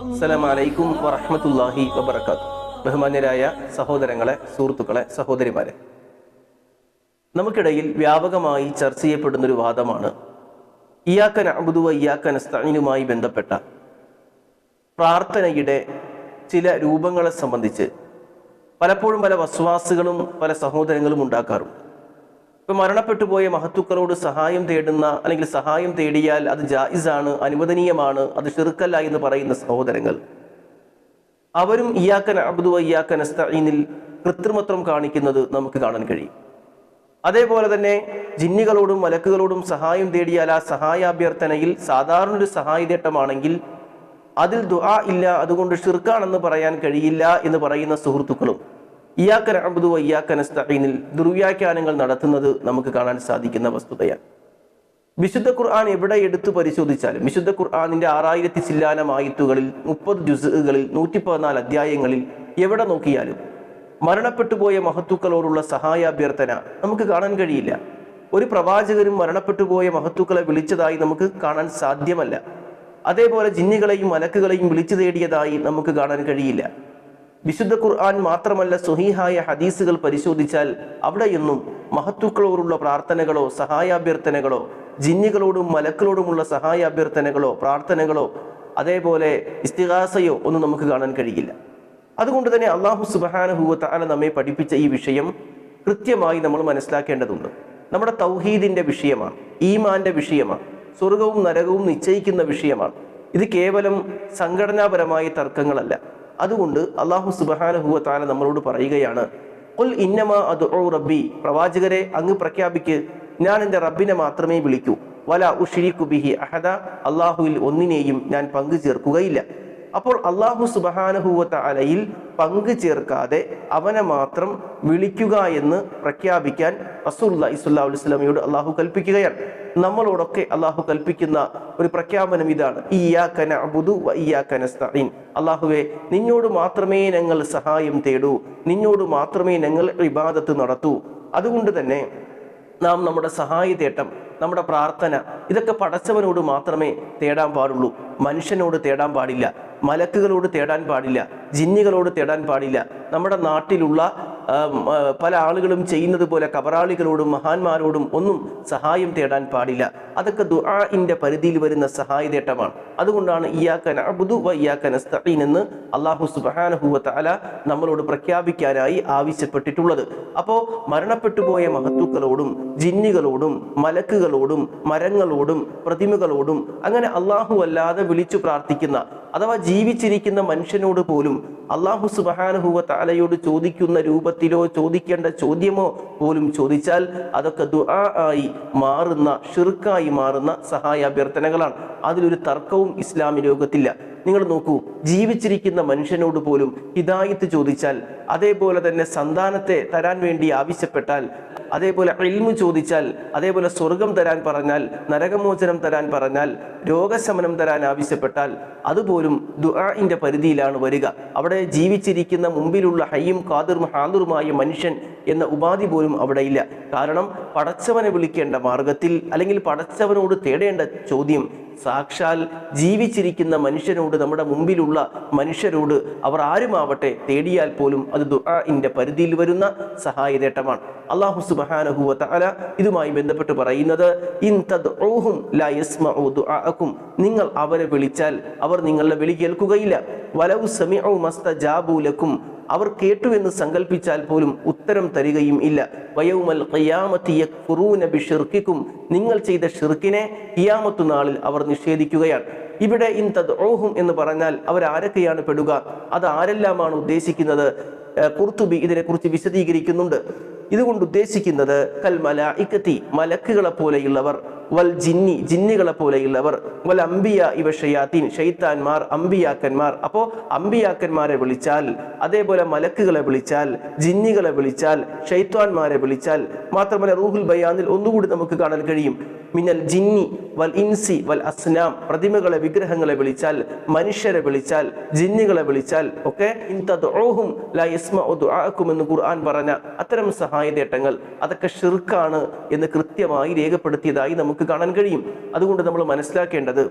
അസ്സലാമലൈക്കും വറഹമത്തല്ലാഹി വബർക്കാത്തു ബഹുമാന്യരായ സഹോദരങ്ങളെ സുഹൃത്തുക്കളെ സഹോദരിമാരെ. നമുക്കിടയിൽ വ്യാപകമായി ചർച്ച ചെയ്യപ്പെടുന്നൊരു വാദമാണ് ഇയാക്കൻ അബുദുവ ഇയാക്കൻ സ്ഥാനുമായി ബന്ധപ്പെട്ട പ്രാർത്ഥനയുടെ ചില രൂപങ്ങളെ സംബന്ധിച്ച് പലപ്പോഴും പല വസ്വാസുകളും പല സഹോദരങ്ങളും ഉണ്ടാക്കാറുണ്ട്. ഇപ്പൊ മരണപ്പെട്ടു പോയ മഹത്തുക്കളോട് സഹായം തേടുന്ന അല്ലെങ്കിൽ സഹായം തേടിയാൽ അത് ജായിസാണ് അനുവദനീയമാണ് അത് ചെറുക്കല്ല എന്ന് പറയുന്ന സഹോദരങ്ങൾ. അവരും ഇയാക്കൻ അബ്ദു ഇയാക്കൻ അസ്തീനിൽ കൃത്രിമത്വം കാണിക്കുന്നത് നമുക്ക് കാണാൻ കഴിയും. അതേപോലെ തന്നെ ജിന്നികളോടും മലക്കുകളോടും സഹായം തേടിയാൽ ആ സഹായാഭ്യർത്ഥനയിൽ സാധാരണ ഒരു സഹായതേട്ടമാണെങ്കിൽ അതിൽ ദുആ ഇല്ല അതുകൊണ്ട് ഷിർക്കാണെന്ന് പറയാൻ കഴിയില്ല എന്ന് പറയുന്ന സുഹൃത്തുക്കളും ഇയാക്കൻ അബ്ദു ഇയാക്കൻ അസ്തഈനിൽ ദുർവ്യാഖ്യാനങ്ങൾ നടത്തുന്നത് നമുക്ക് കാണാൻ സാധിക്കുന്ന വസ്തുതയാണ്. വിശുദ്ധ ഖുർആൻ എവിടെ എടുത്തു പരിശോധിച്ചാലും വിശുദ്ധ ഖുർആാനിന്റെ ആറായിരത്തി ചില്ലാനം ആയത്തുകളിൽ മുപ്പത് ജുസുകളിൽ നൂറ്റി പതിനാല് അധ്യായങ്ങളിൽ എവിടെ നോക്കിയാലും മരണപ്പെട്ടുപോയ മഹത്തുക്കളോടുള്ള സഹായാഭ്യർത്ഥന നമുക്ക് കാണാൻ കഴിയില്ല. ഒരു പ്രവാചകരും മരണപ്പെട്ടുപോയ മഹത്തുക്കളെ വിളിച്ചതായി നമുക്ക് കാണാൻ സാധ്യമല്ല. അതേപോലെ ജിന്നുകളെയും മലക്കുകളെയും വിളിച്ചു തേടിയതായി നമുക്ക് കാണാൻ കഴിയില്ല. വിശുദ്ധ ഖുർആൻ മാത്രമല്ല സുഹീഹായ ഹദീസുകൾ പരിശോധിച്ചാൽ അവിടെയൊന്നും മഹത്തുക്കളോടുള്ള പ്രാർത്ഥനകളോ സഹായാഭ്യർത്ഥനകളോ ജിന്നുകളോടും മലക്കളോടുമുള്ള സഹായാഭ്യർത്ഥനകളോ പ്രാർത്ഥനകളോ അതേപോലെ ഇസ്തിഹാസയോ ഒന്നും നമുക്ക് കാണാൻ കഴിയില്ല. അതുകൊണ്ട് തന്നെ അള്ളാഹു സുബാനഹുവ താല നമ്മെ പഠിപ്പിച്ച ഈ വിഷയം കൃത്യമായി നമ്മൾ മനസ്സിലാക്കേണ്ടതുണ്ട്. നമ്മുടെ തൗഹീദിന്റെ വിഷയമാണ് ഈമാന്റെ വിഷയമാണ് സ്വർഗവും നരകവും നിശ്ചയിക്കുന്ന വിഷയമാണ്. ഇത് കേവലം സംഘടനാപരമായ തർക്കങ്ങളല്ല. അതുകൊണ്ട് അള്ളാഹു സുബാനഹുവ താല നമ്മളോട് പറയുകയാണ് ഉൽ ഇന്നമ അത് ഓ റബ്ബി. പ്രവാചകരെ അങ്ങ് പ്രഖ്യാപിക്ക് ഞാൻ എന്റെ റബ്ബിനെ മാത്രമേ വിളിക്കൂ. വല ഉഷിരിക്കു ബിഹി അഹദ. അള്ളാഹുവിൽ ഒന്നിനെയും ഞാൻ പങ്കു ചേർക്കുകയില്ല. അപ്പോൾ അള്ളാഹു സുബഹാനഹൂവത്ത അലയിൽ പങ്കു ചേർക്കാതെ അവനെ മാത്രം വിളിക്കുക എന്ന് പ്രഖ്യാപിക്കാൻ റസൂല്ല ഇസുല്ലാ അലുസ്ലാമിയോട് അള്ളാഹു കൽപ്പിക്കുകയാണ്. നമ്മളോടൊക്കെ അള്ളാഹു കൽപ്പിക്കുന്ന ഒരു പ്രഖ്യാപനം ഇതാണ്. അള്ളാഹുവെ നിന്നോട് മാത്രമേ ഞങ്ങൾ സഹായം തേടൂ. നിന്നോട് മാത്രമേ ഞങ്ങൾ ഇബാദത്ത് നടത്തൂ. അതുകൊണ്ട് തന്നെ നാം നമ്മുടെ സഹായ തേട്ടം നമ്മുടെ പ്രാർത്ഥന ഇതൊക്കെ പടച്ചവനോട് മാത്രമേ തേടാൻ പാടുള്ളൂ. മനുഷ്യനോട് തേടാൻ പാടില്ല. മലക്കുകളോട് തേടാൻ പാടില്ല. ജിന്നികളോട് തേടാൻ പാടില്ല. നമ്മുടെ നാട്ടിലുള്ള പല ആളുകളും ചെയ്യുന്നത് പോലെ കബറാളികളോടും മഹാന്മാരോടും ഒന്നും സഹായം തേടാൻ പാടില്ല. അതൊക്കെ ദുആഇന്റെ പരിധിയിൽ വരുന്ന സഹായ തേട്ടമാണ് അതുകൊണ്ടാണ് ഇയാക്കൻ അബുദു വ ഇയാക്കൻ അസ്തഈൻ എന്ന് അള്ളാഹു തആല നമ്മളോട് പ്രഖ്യാപിക്കാനായി ആവശ്യപ്പെട്ടിട്ടുള്ളത്. അപ്പോ മരണപ്പെട്ടു പോയ മഹത്തുക്കളോടും ജിന്നുകളോടും മലക്കുകളോടും മരങ്ങളോടും പ്രതിമകളോടും അങ്ങനെ അള്ളാഹു അല്ലാതെ വിളിച്ചു പ്രാർത്ഥിക്കുന്ന അഥവാ ജീവിച്ചിരിക്കുന്ന മനുഷ്യനോട് പോലും അള്ളാഹു സുബഹാനുഹുവ താലയോട് ചോദിക്കുന്ന രൂപത്തിലോ ചോദിക്കേണ്ട ചോദ്യമോ പോലും ചോദിച്ചാൽ അതൊക്കെ ദുആ ആയി മാറുന്ന ഷിർക്കായി മാറുന്ന സഹായ അഭ്യർത്ഥനകളാണ് അതിലൊരു തർക്കവും ഇസ്ലാമി ലോകത്തില്ല. നിങ്ങൾ നോക്കൂ ജീവിച്ചിരിക്കുന്ന മനുഷ്യനോട് പോലും ഹിദായത്ത് ചോദിച്ചാൽ അതേപോലെ തന്നെ സന്താനത്തെ തരാൻ വേണ്ടി ആവശ്യപ്പെട്ടാൽ അതേപോലെ ഇൽമു ചോദിച്ചാൽ അതേപോലെ സ്വർഗം തരാൻ പറഞ്ഞാൽ നരകമോചനം തരാൻ പറഞ്ഞാൽ രോഗശമനം തരാൻ ആവശ്യപ്പെട്ടാൽ അതുപോലും ദുആഇന്റെ പരിധിയിലാണ് വരിക. അവിടെ ജീവിച്ചിരിക്കുന്ന മുമ്പിലുള്ള ഹയ്യും കാതിറും ഹാദിറുമായ മനുഷ്യൻ എന്ന ഉപാധി പോലും അവിടെ ഇല്ല. കാരണം പടച്ചവനെ വിളിക്കേണ്ട മാർഗത്തിൽ അല്ലെങ്കിൽ പടച്ചവനോട് തേടേണ്ട ചോദ്യം സാക്ഷാൽ ജീവിച്ചിരിക്കുന്ന മനുഷ്യനോട് നമ്മുടെ മുമ്പിലുള്ള മനുഷ്യരോട് അവർ ആരുമാവട്ടെ തേടിയാൽ പോലും അത് ദുആഇന്റെ പരിധിയിൽ വരുന്ന സഹായതേട്ടമാണ്. അള്ളാഹു സുബ്ഹാനഹു വ തആല ഇതുമായി ബന്ധപ്പെട്ട് പറയുന്നത് ഇൻ തദ്ഊഹും ലാ നിങ്ങൾ അവരെ വിളിച്ചാൽ അവർ നിങ്ങളുടെ വിളി കേൾക്കുകയില്ല. വലവു സമിഅ മസ്തജാബു ലക്കും. അവർ കേട്ടു എന്ന് സങ്കല്പിച്ചാൽ പോലും ഉത്തരം തരികയും ഇല്ല. വയവുമൽ കയ്യാമത്തിയ കുറൂനബി ഷിർക്കിക്കും നിങ്ങൾ ചെയ്ത ഷിർക്കിനെ കിയാമത്തു നാളിൽ അവർ നിഷേധിക്കുകയാണ്. ഇവിടെ ഇൻ തദ്ഊഹും എന്ന് പറഞ്ഞാൽ അവർ ആരൊക്കെയാണ് പെടുക? അത് ആരെല്ലാമാണ് ഉദ്ദേശിക്കുന്നത്? കുർത്തുബി ഇതിനെക്കുറിച്ച് വിശദീകരിക്കുന്നുണ്ട്. ഇതുകൊണ്ട് ഉദ്ദേശിക്കുന്നത് കൽ ഇക്കത്തി മലക്കുകളെ പോലെയുള്ളവർ. വൽ ജിന്നി ജിന്നികളെ പോലെയുള്ളവർ. വൽ അമ്പിയ ഇവ ഷയാത്തീൻ ഷെയ്ത്താൻമാർ അമ്പിയാക്കന്മാർ അപ്പോൾ അമ്പിയാക്കന്മാരെ വിളിച്ചാൽ അതേപോലെ മലക്കുകളെ വിളിച്ചാൽ ജിന്നികളെ വിളിച്ചാൽ ഷെയ്ത്താൻമാരെ വിളിച്ചാൽ മാത്രമല്ല റൂഹുൽ ബയാനിൽ ഒന്നുകൂടി നമുക്ക് കാണാൻ കഴിയും. മിനൽ ജിന്നി വൽ ഇൻസി വൽ അസ്നാം പ്രതിമകളെ വിഗ്രഹങ്ങളെ വിളിച്ചാൽ മനുഷ്യരെ വിളിച്ചാൽ ജിന്നികളെ വിളിച്ചാൽ ഒക്കെ ഇൻ തദ്ഊഹും ലാ യസ്മഉ ദുആഅക്കും എന്ന് ഖുർആൻ പറഞ്ഞ അത്തരം സഹായ നേട്ടങ്ങൾ അതൊക്കെ ഷിർക്കാണ് എന്ന് കൃത്യമായി രേഖപ്പെടുത്തിയതായി നമുക്ക് കാണാൻ കഴിയും. അതുകൊണ്ട് നമ്മൾ മനസ്സിലാക്കേണ്ടത്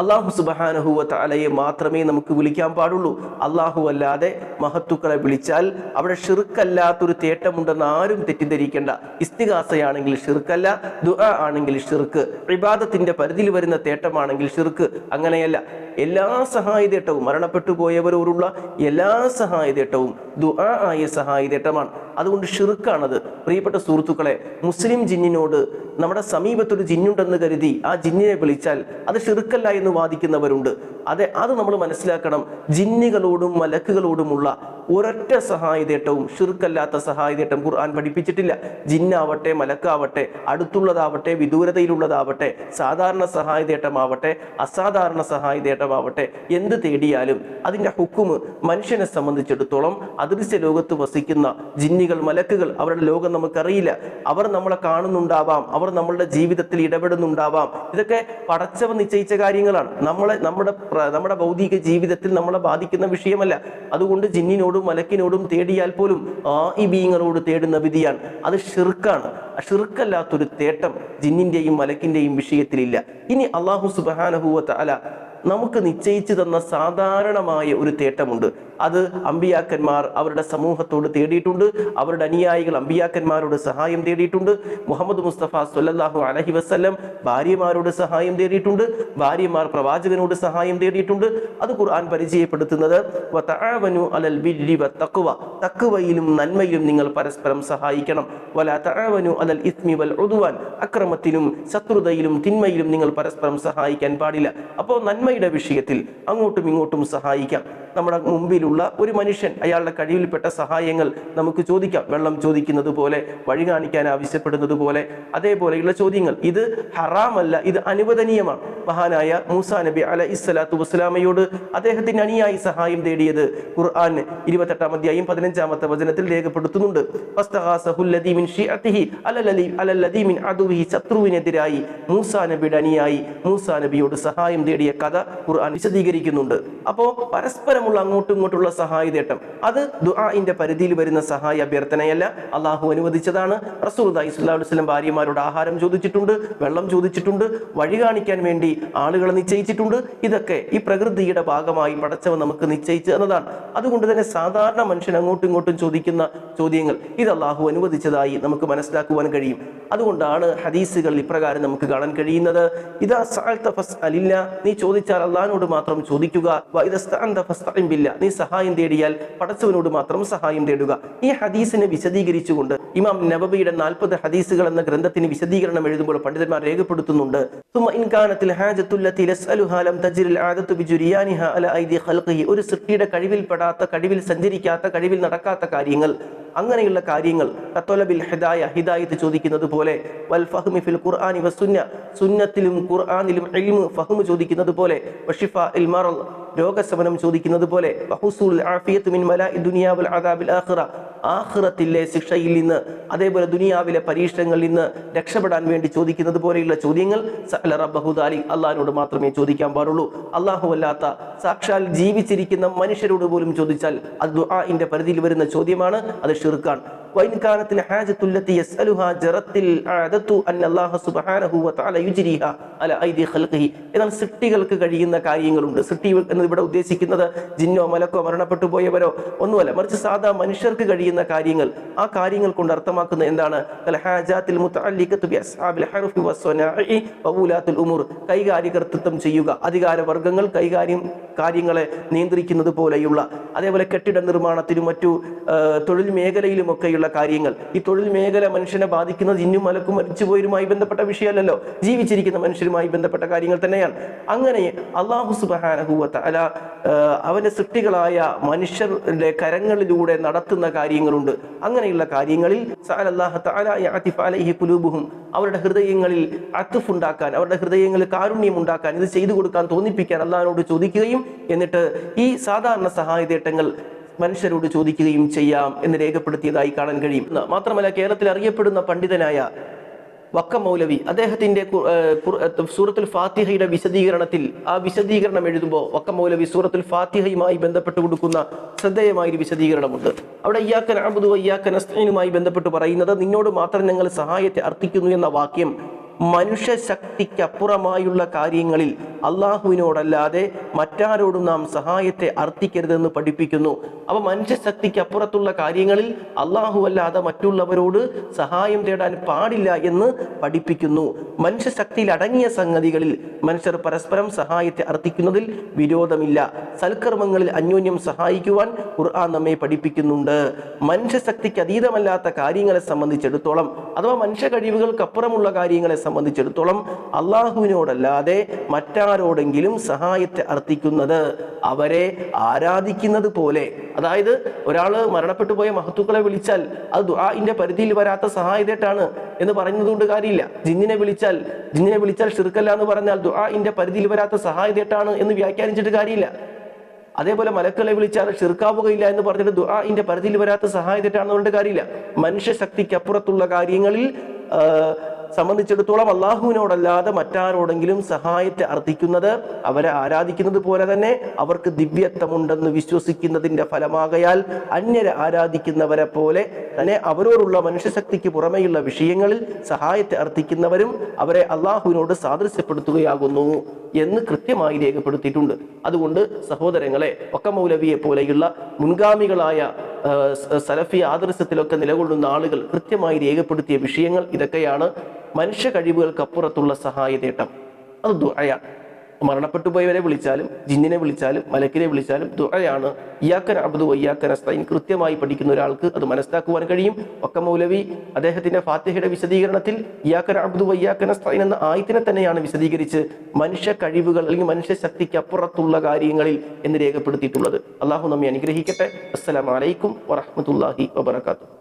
അള്ളാഹു സുബഹാനഹുവ തലയെ മാത്രമേ നമുക്ക് വിളിക്കാൻ പാടുള്ളൂ. അള്ളാഹു അല്ലാതെ മഹത്തുക്കളെ വിളിച്ചാൽ അവിടെ ഷിർക്കല്ലാത്തൊരു തേട്ടമുണ്ടെന്ന് ആരും തെറ്റിദ്ധരിക്കേണ്ട. ഇസ്തിഹാസയാണെങ്കിൽ ഷിർക്കല്ല ദുആ ആണെങ്കിൽ ഷിർക്ക് ഇബാദത്തിന്റെ പരിധിയിൽ വരുന്ന തേട്ടമാണെങ്കിൽ ഷിർക്ക് അങ്ങനെയല്ല. എല്ലാ സഹായതേട്ടവും മരണപ്പെട്ടു പോയവരോടുള്ള എല്ലാ സഹായതേട്ടവും ദുആ ആയ സഹായതേട്ടമാണ്. അതുകൊണ്ട് ഷിർക്കാണത്. പ്രിയപ്പെട്ട സുഹൃത്തുക്കളെ മുസ്ലിം ജിന്നിനോട് നമ്മുടെ സമീപത്തൊരു ജിന്നുണ്ടെന്ന് കരുതി ആ ജിന്നിനെ വിളിച്ചാൽ അത് ഷിർക്കല്ല എന്ന് വാദിക്കുന്നവരുണ്ട്. അതെ അത് നമ്മൾ മനസ്സിലാക്കണം. ജിന്നുകളോടും മലക്കുകളോടുമുള്ള ഒരൊറ്റ സഹായതേട്ടവും ഷിർക്കല്ലാത്ത സഹായതേട്ടം ഖുർആൻ പഠിപ്പിച്ചിട്ടില്ല. ജിന്നാവട്ടെ മലക്കാവട്ടെ അടുത്തുള്ളതാവട്ടെ വിദൂരതയിലുള്ളതാവട്ടെ സാധാരണ സഹായതേട്ടമാവട്ടെ അസാധാരണ സഹായതേട്ടമാവട്ടെ എന്ത് തേടിയാലും അതിന്റെ ഹുക്കുമ് മനുഷ്യനെ സംബന്ധിച്ചിടത്തോളം അദൃശ്യ ലോകത്ത് വസിക്കുന്ന ജിന്നികൾ മലക്കുകൾ അവരുടെ ലോകം നമുക്കറിയില്ല. അവർ നമ്മളെ കാണുന്നുണ്ടാവാം അവർ നമ്മളുടെ ജീവിതത്തിൽ ഇടപെടുന്നുണ്ടാവാം. ഇതൊക്കെ പടച്ചവ നിശ്ചയിച്ച കാര്യങ്ങളാണ്. നമ്മളെ നമ്മുടെ നമ്മുടെ ഭൗതിക ജീവിതത്തിൽ നമ്മളെ ബാധിക്കുന്ന വിഷയമല്ല. അതുകൊണ്ട് ജിന്നിനോടും മലക്കിനോടും തേടിയാൽ പോലും ആ ഈ ബീങ്ങളോട് തേടുന്ന വിധിയാണ്. അത് ഷിർക്കാണ്. ഷിർക്കല്ലാത്തൊരു തേട്ടം ജിന്നിന്റെയും മലക്കിന്റെയും വിഷയത്തിലില്ല. ഇനി അള്ളാഹു സുബാനഹുവ അല നമുക്ക് നിശ്ചയിച്ചു തന്ന സാധാരണമായ ഒരു തേട്ടമുണ്ട്. അത് അമ്പിയാക്കന്മാർ അവരുടെ സമൂഹത്തോട് തേടിയിട്ടുണ്ട്. അവരുടെ അനുയായികൾ അമ്പിയാക്കന്മാരോട് സഹായം തേടിയിട്ടുണ്ട്. മുഹമ്മദ് മുസ്തഫ സല്ലല്ലാഹു അലഹി വസ്ല്ലം ഭാര്യമാരോട് സഹായം തേടിയിട്ടുണ്ട്. ഭാര്യമാർ പ്രവാചകനോട് സഹായം തേടിയിട്ടുണ്ട്. അത് ഖുർആൻ പരിചയപ്പെടുത്തുന്നത് തക്കുവയിലും അലൽ തഖ്വയിലും നന്മയിലും നിങ്ങൾ പരസ്പരം സഹായിക്കണം. വല തഴവനു അലൽ ഇസ്മി വൽ ഒതുവാൻ അക്രമത്തിലും ശത്രുതയിലും തിന്മയിലും നിങ്ങൾ പരസ്പരം സഹായിക്കാൻ പാടില്ല. അപ്പോൾ നന്മയുടെ വിഷയത്തിൽ അങ്ങോട്ടും ഇങ്ങോട്ടും സഹായിക്കാം. നമ്മുടെ മുമ്പിലുള്ള ഒരു മനുഷ്യൻ അയാളുടെ കഴിവിൽപ്പെട്ട സഹായങ്ങൾ നമുക്ക് ചോദിക്കാം. വെള്ളം ചോദിക്കുന്നത് പോലെ വഴി കാണിക്കാൻ ആവശ്യപ്പെടുന്നത് പോലെ അതേപോലെയുള്ള ചോദ്യങ്ങൾ. ഇത് ഹറാമല്ല ഇത് അനുവദനീയമാണ്. മഹാനായ മൂസാ നബി അല ഇസ്സലാത്തു വസ്സലാമയോട് അദ്ദേഹത്തിന് അണിയായി സഹായം തേടിയത് ഖുർആൻ ഇരുപത്തെട്ടാം അധ്യായം പതിനഞ്ചാമത്തെ വചനത്തിൽ രേഖപ്പെടുത്തുന്നുണ്ട്. ശത്രുവിനെതിരായി മൂസാ നബിയുടെ അണിയായി മൂസാ നബിയോട് സഹായം തേടിയ കഥ ഖുർആൻ വിശദീകരിക്കുന്നുണ്ട്. അപ്പോൾ പരസ്പരമുള്ള അങ്ങോട്ടും ഇങ്ങോട്ടുള്ള സഹായ നേട്ടം. അത് ദുആഇന്റെ പരിധിയിൽ വരുന്ന സഹായ അഭ്യർത്ഥനയല്ല. അള്ളാഹു അനുവദിച്ചതാണ്. സ്വല്ലല്ലാഹു അലൈഹി വസല്ലം ഭാര്യമാരോട് ആഹാരം ചോദിച്ചിട്ടുണ്ട് വെള്ളം ചോദിച്ചിട്ടുണ്ട് വഴി കാണിക്കാൻ വേണ്ടി ആളുകളെ നിശ്ചയിച്ചിട്ടുണ്ട്. ഇതൊക്കെ ഈ പ്രകൃതിയുടെ ഭാഗമായി പടച്ചവൻ നമുക്ക് നിശ്ചയിച്ചു എന്നതാണ് അതുകൊണ്ട് തന്നെ സാധാരണ മനുഷ്യൻ അങ്ങോട്ടും ഇങ്ങോട്ടും ചോദിക്കുന്ന ചോദ്യങ്ങൾ ഇത് അള്ളാഹു അനുവദിച്ചതായി നമുക്ക് മനസ്സിലാക്കുവാൻ കഴിയും. അതുകൊണ്ടാണ് ഹദീസുകൾ ഇപ്രകാരം നമുക്ക് കാണാൻ കഴിയുന്നത്. ഇതാ ഫസ്അലില്ല നീ ചോദിച്ചാൽ അള്ളാഹിനോട് മാത്രം ചോദിക്കുക. ബില്ല നീ സഹായം തേടിയാൽ പടച്ചവനോട് മാത്രം സഹായം തേടുക. ഈ ഹദീസിനെ വിശദീകരിച്ചുകൊണ്ട് ഇമാം നബബിയുടെ നാൽപ്പത് ഹദീസുകൾ എന്ന ഗ്രന്ഥത്തിന് വിശദീകരണം എഴുതുമ്പോൾ പണ്ഡിതന്മാർ രേഖപ്പെടുത്തുന്നുണ്ട്. ഒരു സൃഷ്ടിയുടെ കഴിവിൽപ്പെടാത്ത കഴിവിൽ സഞ്ചരിക്കാത്ത കഴിവിൽ നടക്കാത്ത കാര്യങ്ങൾ. അങ്ങനെയുള്ള കാര്യങ്ങൾ തത്വലബിൽ ഹിദായ ഹിദായത്ത് ചോദിക്കുന്നത് പോലെ വൽ ഫഹ്മി ഫിൽ ഖുർആനി വസുന്ന സുന്നത്തിലും ഖുർആനിലും ചോദിക്കുന്നത് പോലെ രോഗശമനം ചോദിക്കുന്നത് പോലെ ആഹ്റത്തിലെ ശിക്ഷയിൽ നിന്ന് അതേപോലെ ദുനിയാവിലെ പരീക്ഷണങ്ങളിൽ നിന്ന് രക്ഷപ്പെടാൻ വേണ്ടി ചോദിക്കുന്നത് പോലെയുള്ള ചോദ്യങ്ങൾ ദാലി അള്ളാഹിനോട് മാത്രമേ ചോദിക്കാൻ പാടുള്ളൂ. അള്ളാഹു അല്ലാത്ത സാക്ഷാൽ ജീവിച്ചിരിക്കുന്ന മനുഷ്യരോട് പോലും ചോദിച്ചാൽ അത് ദുആഇന്റെ പരിധിയിൽ വരുന്ന ചോദ്യമാണ് അത് ഷിർക്കാണ്. എന്നാൽ സൃഷ്ടികൾക്ക് കഴിയുന്ന കാര്യങ്ങളുണ്ട്. സൃഷ്ടി എന്ന് ഇവിടെ ഉദ്ദേശിക്കുന്നത് ജിന്നോ മലക്കോ മരണപ്പെട്ടു പോയവരോ ഒന്നുമല്ല. മറിച്ച് സാധാ മനുഷ്യർക്ക് കഴിയുന്ന കാര്യങ്ങൾ. ആ കാര്യങ്ങൾ കൊണ്ട് അർത്ഥമാക്കുന്ന എന്താണ്? കൈകാര്യകർത്തൃത്വം ചെയ്യുക. അധികാരവർഗങ്ങൾ കൈകാര്യം കാര്യങ്ങളെ നിയന്ത്രിക്കുന്നത് പോലെയുള്ള അതേപോലെ കെട്ടിട നിർമ്മാണത്തിനും മറ്റു തൊഴിൽ മേഖലയിലുമൊക്കെയുള്ള കാര്യങ്ങൾ. ഈ തൊഴിൽ മേഖല മനുഷ്യനെ ബാധിക്കുന്നത് ഇന്നും മലക്കും മരിച്ചുപോയരുമായി ബന്ധപ്പെട്ട വിഷയമല്ലല്ലോ. ജീവിച്ചിരിക്കുന്ന മനുഷ്യരുമായി ബന്ധപ്പെട്ട കാര്യങ്ങൾ തന്നെയാണ്. അങ്ങനെ അള്ളാഹു സുബാനഹുവത്ത അല ആ, അവന്റെ സൃഷ്ടികളായ മനുഷ്യരുടെ കരങ്ങളിലൂടെ നടത്തുന്ന കാര്യങ്ങളുണ്ട്. അങ്ങനെയുള്ള കാര്യങ്ങളിൽ കുലൂബുഹും അവരുടെ ഹൃദയങ്ങളിൽ അത്തുഫ് ഉണ്ടാക്കാൻ അവരുടെ ഹൃദയങ്ങളിൽ കാരുണ്യം ഉണ്ടാക്കാൻ ഇത് ചെയ്തു കൊടുക്കാൻ തോന്നിപ്പിക്കാൻ അള്ളാഹിനോട് ചോദിക്കുകയും എന്നിട്ട് ഈ സാധാരണ സഹായതേട്ടങ്ങൾ മനുഷ്യരോട് ചോദിക്കുകയും ചെയ്യാം എന്ന് രേഖപ്പെടുത്തിയതായി കാണാൻ കഴിയും. മാത്രമല്ല കേരളത്തിൽ അറിയപ്പെടുന്ന പണ്ഡിതനായ വക്കം മൗലവി അദ്ദേഹത്തിന്റെ സൂറത്തുൽ ഫാത്തിഹയുടെ വിശദീകരണത്തിൽ ആ വിശദീകരണം എഴുതുമ്പോൾ വക്കം മൗലവി സൂറത്തുൽ ഫാത്തിഹയുമായി ബന്ധപ്പെട്ട് കൊടുക്കുന്ന ശ്രദ്ധേയമായ ഒരു വിശദീകരണമുണ്ട്. അവിടെ അയ്യാക്കൻ അബുദു അയ്യാക്കൻ അസ്തീനുമായി ബന്ധപ്പെട്ട് പറയുന്നത് നിന്നോട് മാത്രം ഞങ്ങൾ സഹായത്തെ അർത്ഥിക്കുന്നു എന്ന വാക്യം മനുഷ്യ ശക്തിക്കപ്പുറമായുള്ള കാര്യങ്ങളിൽ അള്ളാഹുവിനോടല്ലാതെ മറ്റാരോടും നാം സഹായത്തെ അർത്ഥിക്കരുതെന്ന് പഠിപ്പിക്കുന്നു. അപ്പൊ മനുഷ്യ ശക്തിക്ക് അപ്പുറത്തുള്ള കാര്യങ്ങളിൽ അള്ളാഹു അല്ലാതെ മറ്റുള്ളവരോട് സഹായം തേടാൻ പാടില്ല എന്ന് പഠിപ്പിക്കുന്നു. മനുഷ്യശക്തിയിൽ അടങ്ങിയ സംഗതികളിൽ മനുഷ്യർ പരസ്പരം സഹായത്തെ അർത്ഥിക്കുന്നതിൽ വിരോധമില്ല. സൽക്കർമ്മങ്ങളിൽ അന്യോന്യം സഹായിക്കുവാൻ ഖുർആൻ നമ്മെ പഠിപ്പിക്കുന്നുണ്ട്. മനുഷ്യശക്തിക്ക് അതീതമല്ലാത്ത കാര്യങ്ങളെ സംബന്ധിച്ചിടത്തോളം അഥവാ മനുഷ്യ കഴിവുകൾക്കപ്പുറമുള്ള കാര്യങ്ങളെ സംബന്ധിച്ചിടത്തോളം അള്ളാഹുവിനോടല്ലാതെ മറ്റാരോടെങ്കിലും സഹായത്തെ അർത്ഥിക്കുന്നത് അവരെ ആരാധിക്കുന്നത് പോലെ. അതായത് ഒരാൾ മരണപ്പെട്ടു പോയ മഹത്തുക്കളെ വിളിച്ചാൽ അത് ദുആഇന്റെ പരിധിയിൽ വരാത്ത സഹായതേട്ടാണ് എന്ന് പറഞ്ഞതുകൊണ്ട് കാര്യമില്ല. ജിന്നിനെ വിളിച്ചാൽ ജിന്നിനെ വിളിച്ചാൽ ഷിർക്കല്ല എന്ന് പറഞ്ഞാൽ ദുആഇന്റെ പരിധിയിൽ വരാത്ത സഹായതേട്ടാണ് എന്ന് വ്യാഖ്യാനിച്ചിട്ട് കാര്യമില്ല. അതേപോലെ മലക്കളെ വിളിച്ചാൽ ഷിർക്കാവുകയില്ല എന്ന് പറഞ്ഞിട്ട് ദുആഇന്റെ പരിധിയിൽ വരാത്ത സഹായതേട്ടാണെന്ന് പറഞ്ഞിട്ട് കാര്യമില്ല. മനുഷ്യശക്തിക്ക് അപ്പുറത്തുള്ള കാര്യങ്ങളിൽ സംബന്ധിച്ചിടത്തോളം അള്ളാഹുവിനോടല്ലാതെ മറ്റാരോടെങ്കിലും സഹായത്തെ അർത്ഥിക്കുന്നത് അവരെ ആരാധിക്കുന്നത് പോലെ തന്നെ അവർക്ക് ദിവ്യത്വമുണ്ടെന്ന് വിശ്വസിക്കുന്നതിന്റെ ഫലമാകയാൽ അന്യരെ ആരാധിക്കുന്നവരെ പോലെ തന്നെ അവരോടുള്ള മനുഷ്യശക്തിക്ക് പുറമെയുള്ള വിഷയങ്ങളിൽ സഹായത്തെ അർത്ഥിക്കുന്നവരും അവരെ അള്ളാഹുവിനോട് സാദൃശ്യപ്പെടുത്തുകയാകുന്നു എന്ന് കൃത്യമായി രേഖപ്പെടുത്തിയിട്ടുണ്ട്. അതുകൊണ്ട് സഹോദരങ്ങളെ ഒക്ക മൗലവിയെ പോലെയുള്ള മുൻഗാമികളായ സലഫി ആദർശത്തിലൊക്കെ നിലകൊള്ളുന്ന ആളുകൾ കൃത്യമായി രേഖപ്പെടുത്തിയ വിഷയങ്ങൾ ഇതൊക്കെയാണ്. മനുഷ്യ കഴിവുകൾക്കപ്പുറത്തുള്ള സഹായതേട്ടം അത് ദുഴയാണ് മരണപ്പെട്ടു പോയവരെ വിളിച്ചാലും ജിന്നിനെ വിളിച്ചാലും മലക്കിനെ വിളിച്ചാലും ദുഴയാണ് ഇയാക്കൻ അബ്ദു വയ്യാക്കൻ അസ്തൈൻ കൃത്യമായി പഠിക്കുന്ന ഒരാൾക്ക് അത് മനസ്സിലാക്കുവാൻ കഴിയും. ഒക്കെ മൗലവി അദ്ദേഹത്തിന്റെ ഫാത്തിഹയുടെ വിശദീകരണത്തിൽ ഇയാക്കൻ അബ്ദു വയ്യാക്കൻ അസ്തൈൻ എന്ന ആയത്തിനെ തന്നെയാണ് വിശദീകരിച്ച് മനുഷ്യ കഴിവുകൾ അല്ലെങ്കിൽ മനുഷ്യ ശക്തിക്ക് അപ്പുറത്തുള്ള കാര്യങ്ങളിൽ എന്ന് രേഖപ്പെടുത്തിയിട്ടുള്ളത്. അള്ളാഹു നമ്മെ അനുഗ്രഹിക്കട്ടെ. അസ്സലാമലൈക്കും വറഹമത്തല്ലാഹി വബർക്കാത്തു